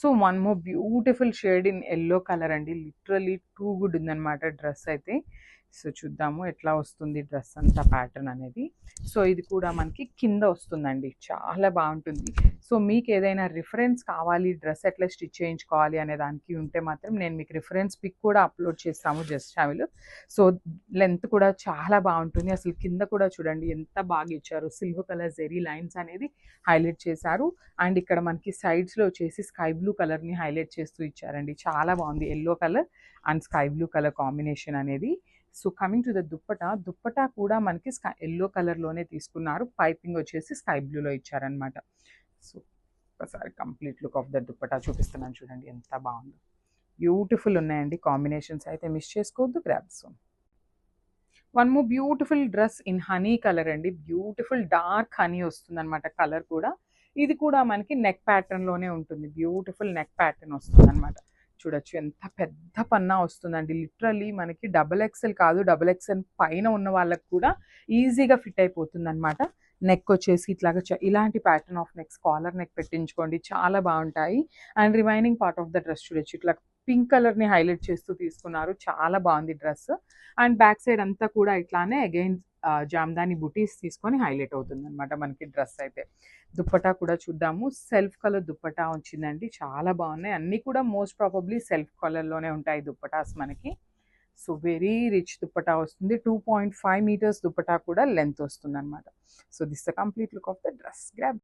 So one more beautiful shade in yellow colour అండి. Literally too good ఉందన్నమాట dress అయితే. So చూద్దాము ఎట్లా వస్తుంది డ్రెస్ అంతా ప్యాటర్న్ అనేది. సో ఇది కూడా మనకి కింద వస్తుందండి. చాలా బాగుంటుంది. సో మీకు ఏదైనా రిఫరెన్స్ కావాలి డ్రెస్ ఎట్లా స్టిచ్ చేయించుకోవాలి అనే దానికి ఉంటే మాత్రం నేను మీకు రిఫరెన్స్ పిక్ కూడా అప్లోడ్ చేస్తాము జస్ట్ ఫ్యామిలీ సో లెంత్ కూడా చాలా బాగుంటుంది. అసలు కింద కూడా చూడండి ఎంత బాగా ఇచ్చారు. సిల్వర్ కలర్ జెరీ లైన్స్ అనేది హైలైట్ చేశారు. అండ్ ఇక్కడ మనకి సైడ్స్లో వచ్చేసి స్కై బ్లూ కలర్ని హైలైట్ చేస్తూ ఇచ్చారండి. చాలా బాగుంది. Yellow colour and sky blue colour combination అనేది. So coming to the dupatta dupatta కూడా మనకి స్కై ఎల్లో కలర్లోనే తీసుకున్నారు. పైపింగ్ వచ్చేసి స్కై బ్లూలో ఇచ్చారనమాట సో ఒకసారి complete look of the dupatta చూపిస్తున్నాను చూడండి ఎంత బాగుందో. బ్యూటిఫుల్ ఉన్నాయండి కాంబినేషన్స్ అయితే మిస్ చేసుకోవద్దు. గ్రాబ్స్ వన్ మూ beautiful dress in honey colour అండి. బ్యూటిఫుల్ డార్క్ హనీ వస్తుందన్నమాట కలర్ కూడా. ఇది కూడా మనకి నెక్ ప్యాటర్న్లోనే ఉంటుంది. బ్యూటిఫుల్ నెక్ ప్యాటర్న్ వస్తుంది అనమాట చూడొచ్చు. ఎంత పెద్ద పన్నా వస్తుందండి. లిటరలీ మనకి డబల్ ఎక్సెల్ కాదు డబల్ ఎక్సెల్ పైన ఉన్న వాళ్ళకి కూడా ఈజీగా ఫిట్ అయిపోతుంది అనమాట నెక్ వచ్చేసి ఇట్లాగా ఇలాంటి pattern of necks collar neck పెట్టించుకోండి. చాలా బాగుంటాయి. And remaining part of the dress చూడొచ్చు. ఇట్లా పింక్ కలర్ని హైలైట్ చేస్తూ తీసుకున్నారు. చాలా బాగుంది డ్రెస్. అండ్ బ్యాక్ సైడ్ అంతా కూడా ఇట్లానే అగైన్ జామ్దాని బుటీస్ తీసుకొని హైలైట్ అవుతుంది అనమాట మనకి డ్రెస్ అయితే. దుప్పటా కూడా చూద్దాము. సెల్ఫ్ కలర్ దుప్పటా వచ్చిందండి. చాలా బాగున్నాయి. అన్నీ కూడా మోస్ట్ ప్రాబబ్లీ సెల్ఫ్ కలర్లోనే ఉంటాయి దుప్పటాస్ మనకి. సో వెరీ రిచ్ దుప్పటా వస్తుంది. Two point five metres dupatta కూడా లెంత్ వస్తుంది అనమాట so this the complete look of the dress. Grab